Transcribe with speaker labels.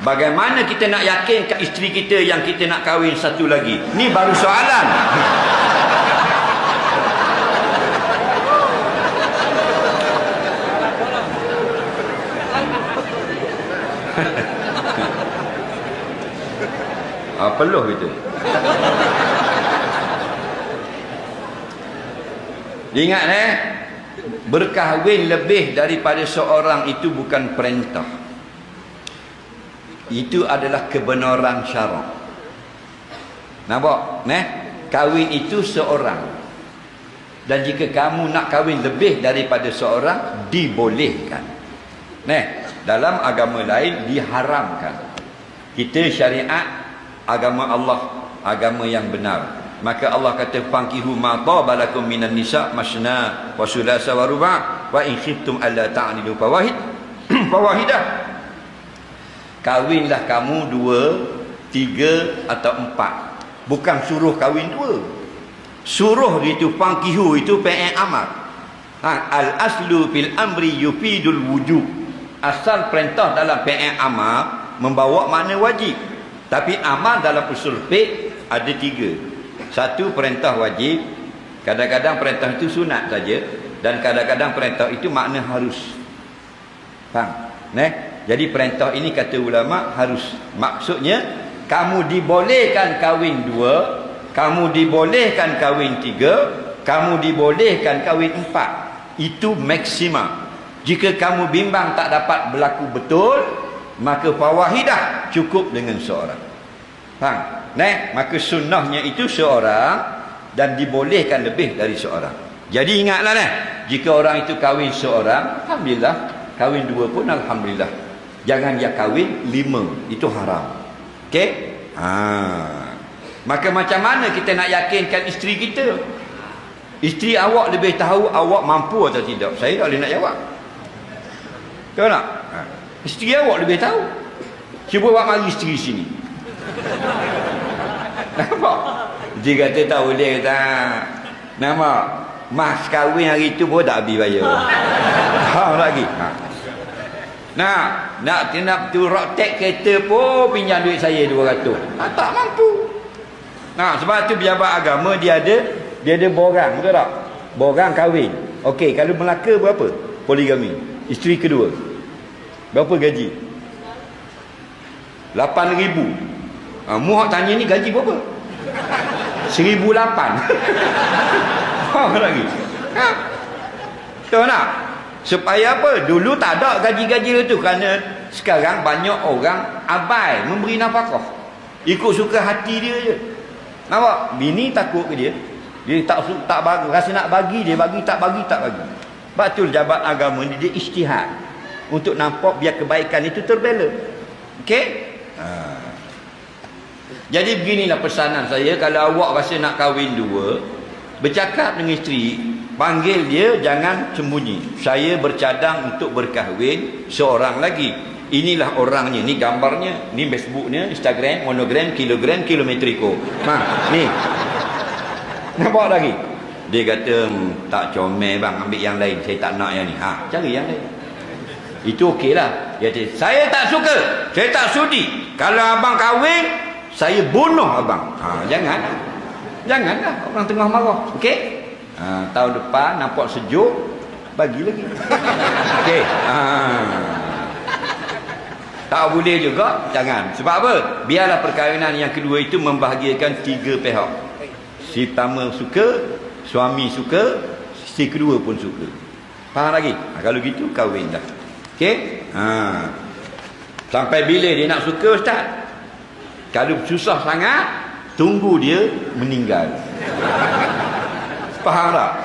Speaker 1: Bagaimana kita nak yakinkan isteri kita yang kita nak kahwin satu lagi? Ni baru soalan. ah, peluh itu. Ingat eh, berkahwin lebih daripada seorang itu bukan perintah. Itu adalah kebenaran syarak. Nampak? Neh, kahwin itu seorang. Dan jika kamu nak kahwin lebih daripada seorang, dibolehkan. Neh, dalam agama lain diharamkan. Kita syariat agama Allah, agama yang benar. Maka Allah kata fankihu ma tabalakum minan nisa masna wa sulasa wa ruba' wa in khiftum alla ta'dilu fawahid fawahidah. Kawinlah kamu dua, tiga atau empat. Bukan suruh kahwin dua. Suruh itu fankihu itu PN amar. Ha, al aslu fil amri yufidul wujub. Asal perintah dalam PN amar membawa makna wajib. Tapi amal dalam usul fiqh ada tiga. Satu perintah wajib, kadang-kadang perintah itu sunat saja dan kadang-kadang perintah itu makna harus. Faham? Neh? Jadi perintah ini kata ulama harus. Maksudnya kamu dibolehkan kahwin dua, kamu dibolehkan kahwin tiga, kamu dibolehkan kahwin empat. Itu maksimum. Jika kamu bimbang tak dapat berlaku betul, maka fawahidah cukup dengan seorang. Faham? Nah, maka sunnahnya itu seorang dan dibolehkan lebih dari seorang. Jadi ingatlah nah, jika orang itu kahwin seorang, alhamdulillah, kahwin dua pun alhamdulillah. Jangan dia kahwin lima, itu haram. Okey? Ha. Maka macam mana kita nak yakinkan isteri kita? Isteri awak lebih tahu awak mampu atau tidak. Saya tak boleh nak jawab. Tahu tak? Ha. Isteri awak lebih tahu. Cuba awak mari isteri sini. Nampak? Dia kata tak boleh kata. Nampak? Mas kahwin hari tu pun tak habis bayar. Ha lagi. Ha. Nah, nak nak tu rotek kereta pun pinjam duit saya 200. Ha, tak mampu. Nah, sebab tu pejabat agama dia ada dia ada borang, betul tak? Borang kahwin. Okey, kalau Melaka berapa? Poligami. Isteri kedua. Berapa gaji? 8000. Ha, mu tanya ni gaji berapa? 1008. Ha lagi. Ha. Tahu tak? Supaya apa? Dulu tak ada gaji-gaji itu kerana sekarang banyak orang abai memberi nafkah. Ikut suka hati dia je. Nampak? Bini takut ke dia? Dia tak tak bagi, rasa nak bagi dia bagi tak bagi tak bagi. Betul jabat agama ni dia ijtihad untuk nampak biar kebaikan itu terbela. Okey? Ha. Jadi beginilah pesanan saya kalau awak rasa nak kahwin dua, bercakap dengan isteri, panggil dia jangan sembunyi. Saya bercadang untuk berkahwin seorang lagi. Inilah orangnya, ni gambarnya, ni Facebooknya, Instagram, monogram, kilogram, kilometriko. Ha, ni. Nampak lagi? Dia kata, hmm, tak comel bang, ambil yang lain. Saya tak nak yang ni. Ha, cari yang lain. Itu okey lah. Dia kata, saya tak suka. Saya tak sudi. Kalau abang kahwin, saya bunuh abang. Ha, jangan. Janganlah orang tengah marah. Okey? Ha, tahun depan nampak sejuk, bagi lagi. Okey. Ha. Tak boleh juga, jangan. Sebab apa? Biarlah perkahwinan yang kedua itu membahagiakan tiga pihak. Si pertama suka, suami suka, si kedua pun suka. Faham lagi? Ha, kalau gitu kahwin dah. Okey? Ha. Sampai bila dia nak suka ustaz? Kalau susah sangat, tunggu dia meninggal. Faham tak?